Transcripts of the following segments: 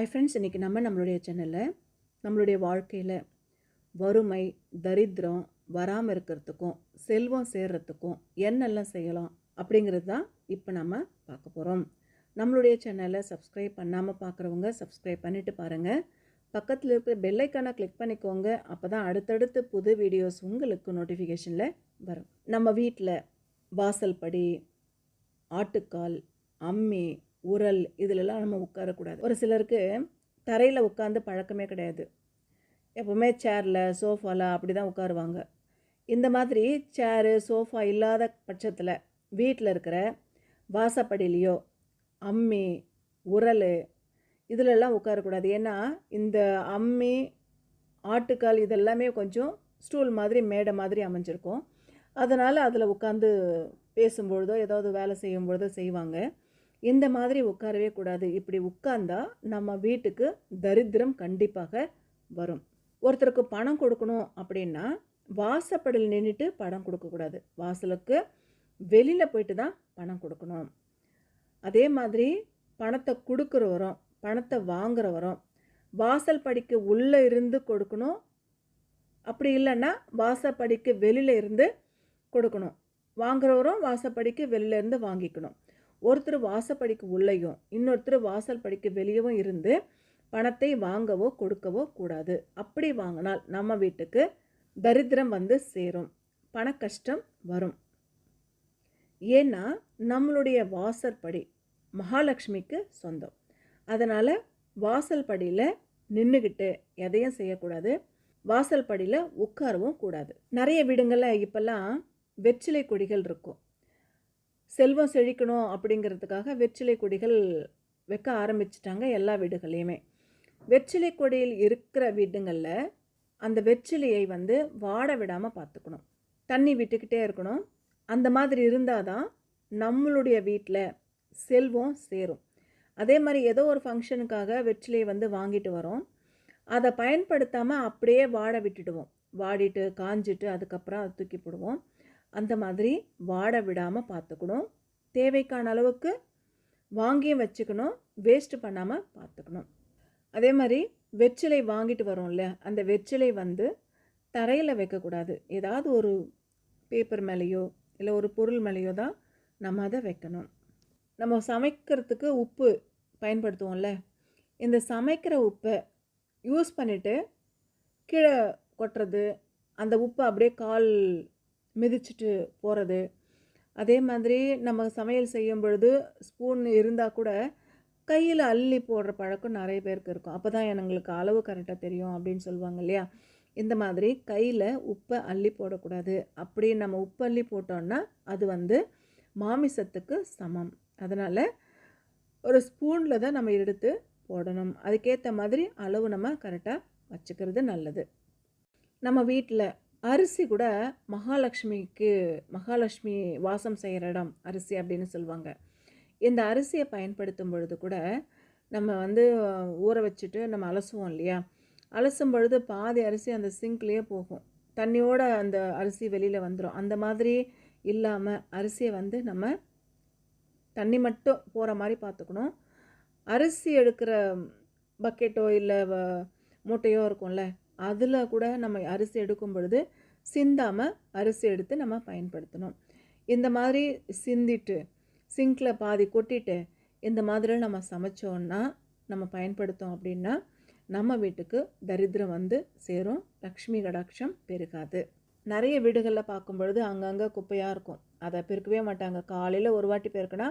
ஐ friends இன்றைக்கி நம்ம நம்மளுடைய சேனலில் நம்மளுடைய வாழ்க்கையில் வறுமை தரித்திரம் வராமல் இருக்கிறதுக்கும் செல்வம் சேர்கிறதுக்கும் என்னெல்லாம் செய்யலாம் அப்படிங்கிறது தான் இப்போ நம்ம பார்க்க போகிறோம் நம்மளுடைய சேனலை சப்ஸ்கிரைப் பண்ணாமல் பார்க்குறவங்க சப்ஸ்கிரைப் பண்ணிவிட்டு பாருங்கள் பக்கத்தில் இருக்கிற பெல்லைக்கானை கிளிக் பண்ணிக்கோங்க. அப்போ தான் அடுத்தடுத்து புது வீடியோஸ் உங்களுக்கு நோட்டிஃபிகேஷனில் வரும். நம்ம வீட்டில் வாசல் படி ஆட்டுக்கால் அம்மி உரல் இதிலெல்லாம் நம்ம உட்காரக்கூடாது. ஒரு சிலருக்கு தரையில் உட்காந்து பழக்கமே கிடையாது. எப்போவுமே சேரில் சோஃபாவில் அப்படி தான் உட்காருவாங்க. இந்த மாதிரி சேரு சோஃபா இல்லாத பட்சத்தில் வீட்டில் இருக்கிற வாசப்படியிலையோ அம்மி உரல் இதிலெல்லாம் உட்காரக்கூடாது. ஏன்னா இந்த அம்மி ஆட்டுக்கால் இதெல்லாமே கொஞ்சம் ஸ்டூல் மாதிரி மேடை மாதிரி அமைஞ்சிருக்கும். அதனால் அதில் உட்காந்து பேசும்பொழுதோ ஏதாவது வேலை செய்யும் பொழுதோ செய்வாங்க. இந்த மாதிரி உட்காரவே கூடாது. இப்படி உட்கார்ந்தா நம்ம வீட்டுக்கு தரித்திரம் கண்டிப்பாக வரும். ஒருத்தருக்கு பணம் கொடுக்கணும் அப்படின்னா வாசப்படியில் நின்றுட்டு பணம் கொடுக்கக்கூடாது வாசலுக்கு வெளியில் போயிட்டு தான் பணம் கொடுக்கணும். அதே மாதிரி பணத்தை கொடுக்குறவரும் பணத்தை வாங்குறவரும் வாசல் படிக்கு உள்ளே இருந்து கொடுக்கணும். அப்படி இல்லைன்னா வாசப்படிக்கு வெளியில் இருந்து கொடுக்கணும். வாங்குறவரும் வாசப்படிக்கு வெளியிலேருந்து வாங்கிக்கணும். ஒருத்தர் வாசப்படிக்கு உள்ளேயும் இன்னொருத்தர் வாசல் படிக்கு வெளியவும் இருந்து பணத்தை வாங்கவோ கொடுக்கவோ கூடாது. அப்படி வாங்கினால் நம்ம வீட்டுக்கு தரித்திரம் வந்து சேரும். பண கஷ்டம் வரும். ஏன்னா நம்மளுடைய வாசற்படி மகாலட்சுமிக்கு சொந்தம். அதனால் வாசல் படியில் நின்றுக்கிட்டு எதையும் செய்யக்கூடாது. வாசல் படியில் உட்காரவும் கூடாது. நிறைய வீடுங்களில் இப்போல்லாம் வெற்றிலை கொடிகள் இருக்கும். செல்வம் செழிக்கணும் அப்படிங்கிறதுக்காக வெற்றிலை கொடிகள் வைக்க ஆரம்பிச்சிட்டாங்க எல்லா வீடுகளையுமே வெற்றிலை கொடியில் இருக்கிற வீடுங்களில் அந்த வெற்றிலையை வந்து வாட விடாமல் பார்த்துக்கணும். தண்ணி விட்டுக்கிட்டே இருக்கணும். அந்த மாதிரி இருந்தால் தான் நம்மளுடைய வீட்டில் செல்வம் சேரும். அதே மாதிரி ஏதோ ஒரு ஃபங்க்ஷனுக்காக வெற்றிலையை வந்து வாங்கிட்டு வரோம். அதை பயன்படுத்தாமல் அப்படியே வாட விட்டுடுவோம். வாடிட்டு காஞ்சிட்டு அதுக்கப்புறம் அதை தூக்கி போடுவோம். அந்த மாதிரி வாட விடாமல் பார்த்துக்கணும் தேவைக்கான அளவுக்கு வாங்கியும் வச்சுக்கணும். வேஸ்ட்டு பண்ணாமல் பார்த்துக்கணும் அதே மாதிரி வெற்றிலை வாங்கிட்டு வரோம்ல அந்த வெற்றிலை வந்து தரையில் வைக்கக்கூடாது. ஏதாவது ஒரு பேப்பர் மேலேயோ இல்லை ஒரு பொருள் மேலேயோ தான் நம்ம அதை வைக்கணும். நம்ம சமைக்கிறதுக்கு உப்பு பயன்படுத்துவோம்ல இந்த சமைக்கிற உப்பை யூஸ் பண்ணிவிட்டு கீழே கொட்டுறது அந்த உப்பை அப்படியே கால் மிதிச்சுட்டு போகிறது அதே மாதிரி நம்ம சமையல் செய்யும் பொழுது ஸ்பூன் இருந்தால் கூட கையில் அள்ளி போடுற பழக்கம் நிறைய பேருக்கு இருக்கும். அப்போ தான் எங்களுக்கு அளவு கரெக்டாக தெரியும் அப்படின்னு சொல்லுவாங்க இல்லையா? இந்த மாதிரி கையில் உப்பை அள்ளி போடக்கூடாது. அப்படி நம்ம உப்பு அள்ளி போட்டோன்னா அது வந்து மாமிசத்துக்கு சமம். அதனால் ஒரு ஸ்பூனில் தான் நம்ம எடுத்து போடணும். அதுக்கேற்ற மாதிரி அளவு நம்ம கரெக்டாக வச்சுக்கிறது நல்லது. நம்ம வீட்டில் அரிசி கூட மகாலட்சுமிக்கு மகாலட்சுமி வாசம் செய்கிற இடம் அரிசி அப்படின்னு சொல்லுவாங்க. இந்த அரிசியை பயன்படுத்தும் பொழுது கூட நம்ம வந்து ஊற வச்சுட்டு நம்ம அலசுவோம் இல்லையா? அலசும் பொழுது பாதி அரிசி அந்த சிங்க்லேயே போகும். தண்ணியோட அந்த அரிசி வெளியில் வந்துடும் அந்த மாதிரி இல்லாமல் அரிசியை வந்து நம்ம தண்ணி மட்டும் போகிற மாதிரி பார்த்துக்கணும். அரிசி எடுக்கிற பக்கெட்டோ இல்லை மூட்டையோ இருக்கும்ல அதில் கூட நம்ம அரிசி எடுக்கும் பொழுது சிந்தாமல் அரிசி எடுத்து நம்ம பயன்படுத்தணும். இந்த மாதிரி சிந்திட்டு சிங்கில் பாதி கொட்டிட்டு இந்த மாதிரி நம்ம சமைச்சோன்னா நம்ம பயன்படுத்தோம் அப்படின்னா நம்ம வீட்டுக்கு தரித்திரம் வந்து சேரும் லக்ஷ்மி கடாட்சம் பெருகாது. நிறைய வீடுகளில் பார்க்கும் பொழுது அங்கங்கே குப்பையாக இருக்கும். அதை பெருக்கவே மாட்டாங்க. காலையில் ஒரு வாட்டி பெருக்கினா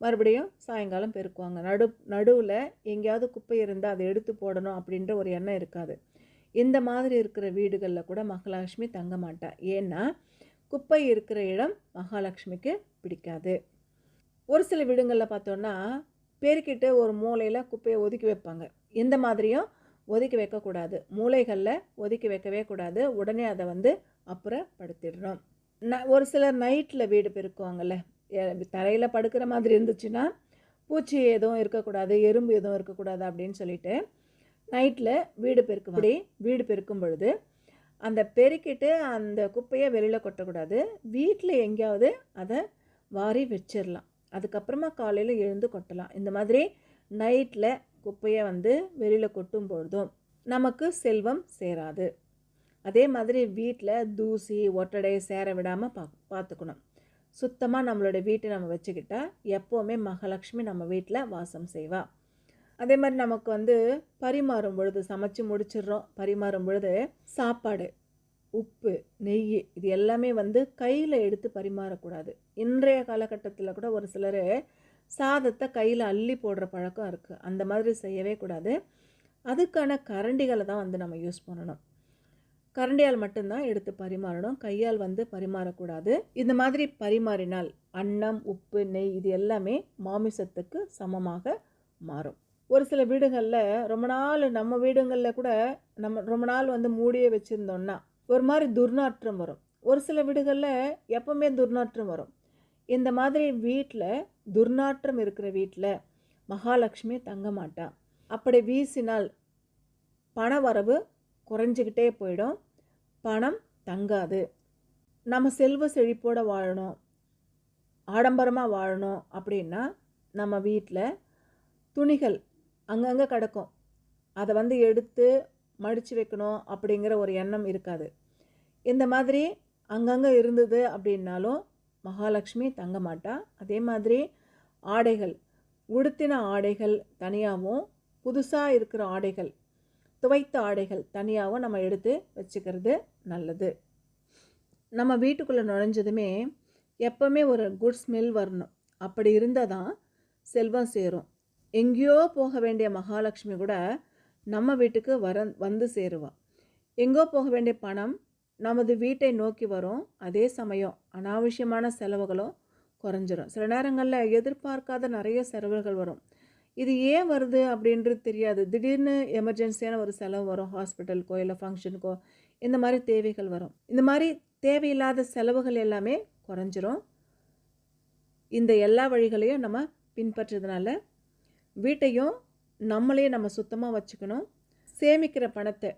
மறுபடியும் சாயங்காலம் பெருக்குவாங்க. நடு நடுவில் எங்கேயாவது குப்பை இருந்தால் அதை எடுத்து போடணும் அப்படின்ற ஒரு எண்ணம் இருக்காது. இந்த மாதிரி இருக்கிற வீடுகளில் கூட மகாலட்சுமி தங்க மாட்டா. ஏன்னா குப்பை இருக்கிற இடம் மகாலட்சுமிக்கு பிடிக்காது. ஒரு சில வீடுங்களில் பார்த்தோன்னா பெருக்கிட்டு ஒரு மூலையில் குப்பையை ஒதுக்கி வைப்பாங்க. இந்த மாதிரியும் ஒதுக்கி வைக்கக்கூடாது. மூளைகளில் ஒதுக்கி வைக்கவே கூடாது. உடனே அதை வந்து அப்புறப்படுத்திடுறோம் ந ஒரு சிலர் நைட்டில் வீடு பெருக்குவாங்கள்ல தரையில் படுக்கிற மாதிரி இருந்துச்சுன்னா பூச்சி எதுவும் இருக்கக்கூடாது எறும்பு எதுவும் இருக்கக்கூடாது அப்படின்னு சொல்லிட்டு நைட்டில் வீடு பெருக்கும் அப்படி வீடு பெருக்கும் பொழுது அந்த பெருக்கிட்டு அந்த குப்பையை வெளியில் கொட்டக்கூடாது. வீட்டில் எங்கேயாவது அதை வாரி வச்சிடலாம். அதுக்கப்புறமா காலையில் எழுந்து கொட்டலாம். இந்த மாதிரி நைட்டில் குப்பையை வந்து வெளியில் கொட்டும் பொழுதும் நமக்கு செல்வம் சேராது. அதே மாதிரி வீட்டில் தூசி ஒட்டடை சேர விடாமல் பா பார்த்துக்கணும். சுத்தமாக நம்மளோட வீட்டை நம்ம வச்சுக்கிட்டால் எப்போவுமே மகாலட்சுமி நம்ம வீட்டில் வாசம் செய்வா. அதே மாதிரி நமக்கு வந்து பரிமாறும் பொழுது சமைச்சு முடிச்சிடுறோம். பரிமாறும் பொழுது சாப்பாடு உப்பு நெய் இது எல்லாமே வந்து கையில் எடுத்து பரிமாறக்கூடாது. இன்றைய காலகட்டத்தில் கூட ஒரு சிலர் சாதத்தை கையில் அள்ளி போடுற பழக்கம் இருக்குது அந்த மாதிரி செய்யவே கூடாது. அதுக்கான கரண்டிகளை தான் வந்து நம்ம யூஸ் பண்ணணும். கரண்டியால் மட்டும்தான் எடுத்து பரிமாறணும். கையால் வந்து பரிமாறக்கூடாது. இந்த மாதிரி பரிமாறினால் அன்னம் உப்பு நெய் இது எல்லாமே மாமிசத்துக்கு சமமாக மாறும். ஒரு சில வீடுகளில் ரொம்ப நாள் நம்ம வீடுங்களில் கூட நம்ம ரொம்ப நாள் வந்து மூடியே வச்சுருந்தோன்னா ஒரு மாதிரி துர்நாற்றம் வரும். ஒரு சில வீடுகளில் எப்பவுமே துர்நாற்றம் வரும். இந்த மாதிரி வீட்டில் துர்நாற்றம் இருக்கிற வீட்டில் மகாலட்சுமி தங்க மாட்டான் அப்படி வீசினால் பண வரவு குறைஞ்சிக்கிட்டே போயிடும். பணம் தங்காது. நம்ம செல்வ செழிப்போடு வாழணும். ஆடம்பரமாக வாழணும் அப்படின்னா நம்ம வீட்டில் துணிகள் அங்கங்கே கிடக்கும். அதை வந்து எடுத்து மடித்து வைக்கணும் அப்படிங்கிற ஒரு எண்ணம் இருக்காது. இந்த மாதிரி அங்கங்கே இருந்தது அப்படின்னாலும் மகாலட்சுமி தங்க மாட்டா. அதே மாதிரி ஆடைகள் உடுத்தின ஆடைகள் தனியாகவும் புதுசாக இருக்கிற ஆடைகள் துவைத்த ஆடைகள் தனியாகவும் நம்ம எடுத்து வச்சுக்கிறது நல்லது. நம்ம வீட்டுக்குள்ளே நுழைஞ்சதுமே எப்போவுமே ஒரு குட் ஸ்மெல் வரணும். அப்படி இருந்தால் தான் செல்வம் சேரும். எங்கேயோ போக வேண்டிய மகாலட்சுமி கூட நம்ம வீட்டுக்கு வர வந்து சேருவாள் எங்கோ போக வேண்டிய பணம் நமது வீட்டை நோக்கி வரும். அதே சமயம் அனாவசியமான செலவுகளும் குறைஞ்சிரும். சில நேரங்களில் எதிர்பார்க்காத நிறைய செலவுகள் வரும். இது ஏன் வருது அப்படின்றது தெரியாது. திடீர்னு எமர்ஜென்சியான ஒரு செலவு வரும். ஹாஸ்பிட்டலுக்கோ இல்லை ஃபங்க்ஷனுக்கோ இந்த மாதிரி தேவைகள் வரும். இந்த மாதிரி தேவையில்லாத செலவுகள் எல்லாமே குறைஞ்சிரும். இந்த எல்லா வழிகளையும் நம்ம பின்பற்றதுனால வீட்டையும் நம்மளே நம்ம சுத்தமாக வச்சுக்கணும். சேமிக்கிற பணத்தை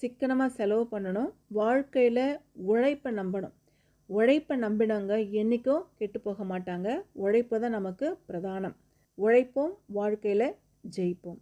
சிக்கனமாக செலவு பண்ணணும். வாழ்க்கையில் உழைப்பை நம்பணும். உழைப்பை நம்பினவங்க என்றைக்கும் கெட்டு போக மாட்டாங்க. உழைப்பு தான் நமக்கு பிரதானம். உழைப்போம் வாழ்க்கையில் ஜெயிப்போம்.